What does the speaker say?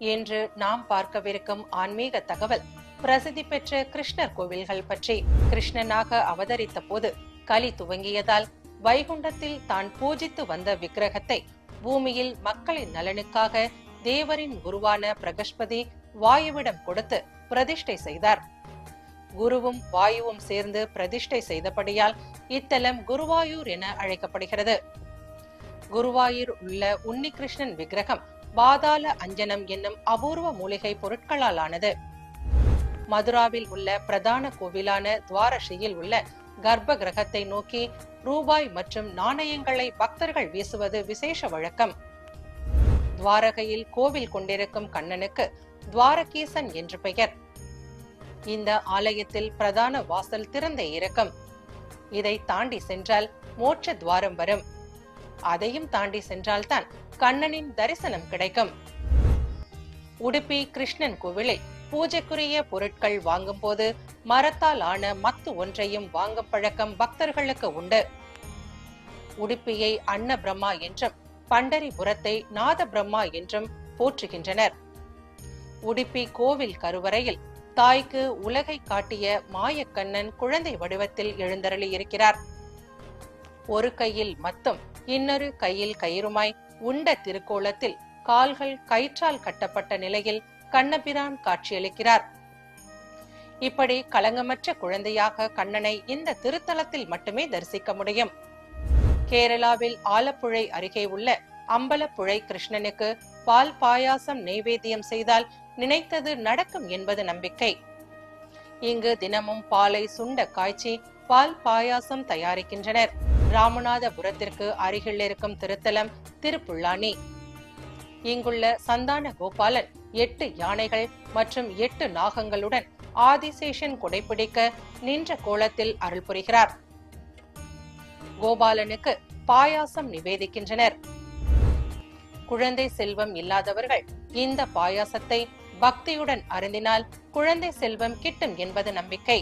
இன்று நாம் பார்க்கவிருக்கும் ஆன்மீக தகவல் பிரசித்தி பெற்ற கிருஷ்ணர் கோவில்கள் பற்றி. கிருஷ்ணனாக அவதரித்த போது கலி துவங்கியதால் வைகுண்டத்தில் தான் பூஜித்து வந்த விக்கிரகத்தை பூமியில் மக்களின் நலனுக்காக தேவரின் குருவான பிரகஸ்பதி வாயுவிடம் கொடுத்து பிரதிஷ்டை செய்தார். குருவும் வாயுவும் சேர்ந்து பிரதிஷ்டை செய்தபடியால் இத்தலம் குருவாயூர் என அழைக்கப்படுகிறது. குருவாயூர் உள்ள உன்னிகிருஷ்ணன் விக்கிரகம் பாதாள அஞ்சனம் என்னும் அபூர்வ மூலிகை பொருட்களால் ஆனது மதுராவில் உள்ள பிரதான கோவிலான துவாரஷியில் உள்ள கர்ப்ப கிரகத்தை நோக்கி ரூபாய் மற்றும் நாணயங்களை பக்தர்கள் வீசுவது விசேஷ வழக்கம். துவாரகையில் கோவில் கொண்டிருக்கும் கண்ணனுக்கு துவாரகீசன் என்று பெயர். இந்த ஆலயத்தில் பிரதான வாசல் திறந்தே இருக்கும். இதை தாண்டி சென்றால் மோட்ச துவாரம் வரும். அதையும் தாண்டி சென்றால்தான் கண்ணனின் தரிசனம் கிடைக்கும். உடுப்பி கிருஷ்ணன் கோவிலில் பூஜைக்குரிய பொருட்கள் வாங்கும் போது மரத்தால் ஆன மத்து ஒன்றையும் வாங்கும் பழக்கம் பக்தர்களுக்கு உண்டு. உடுப்பியை அன்ன பிரம்மா என்றும் பண்டரிபுரத்தை நாத பிரம்மா என்றும் போற்றுகின்றனர். உடுப்பி கோவில் கருவறையில் தாய்க்கு உலகை காட்டிய மாயக்கண்ணன் குழந்தை வடிவத்தில் எழுந்தருளி இருக்கிறார் ஒரு கையில் மத்தும் இன்னொரு கையில் கயிறுமாய் உண்ட திருக்கோலத்தில் கால்கள் கயிற்றால் கட்டப்பட்ட நிலையில் கண்ணபிரான் காட்சியளிக்கிறார். இப்படி களங்கமற்ற குழந்தையாக கண்ணனை இந்த திருத்தலத்தில் மட்டுமே தரிசிக்க முடியும். கேரளாவில் ஆலப்புழை அருகே உள்ள அம்பலப்புழை கிருஷ்ணனுக்கு பால் பாயாசம் நெய்வேத்தியம் செய்தால் நினைத்தது நடக்கும் என்பது நம்பிக்கை. இங்கு தினமும் பாலை சுண்ட காய்ச்சி பால் பாயாசம் தயாரிக்கின்றனர். ராமநாதபுரத்திற்கு அருகில் இருக்கும் திருத்தலம் திருப்புல்லானி. இங்குள்ள சந்தான கோபாலன் எட்டு யானைகள் மற்றும் எட்டு நாகங்களுடன் ஆதிசேஷன் குடைப்பிடிக்க நின்ற கோலத்தில் அருள் புரிகிறார். கோபாலனுக்கு பாயாசம் நிவேதிக்கின்றனர். குழந்தை செல்வம் இல்லாதவர்கள் இந்த பாயாசத்தை பக்தியுடன் அருந்தினால் குழந்தை செல்வம் கிட்டும் என்பது நம்பிக்கை.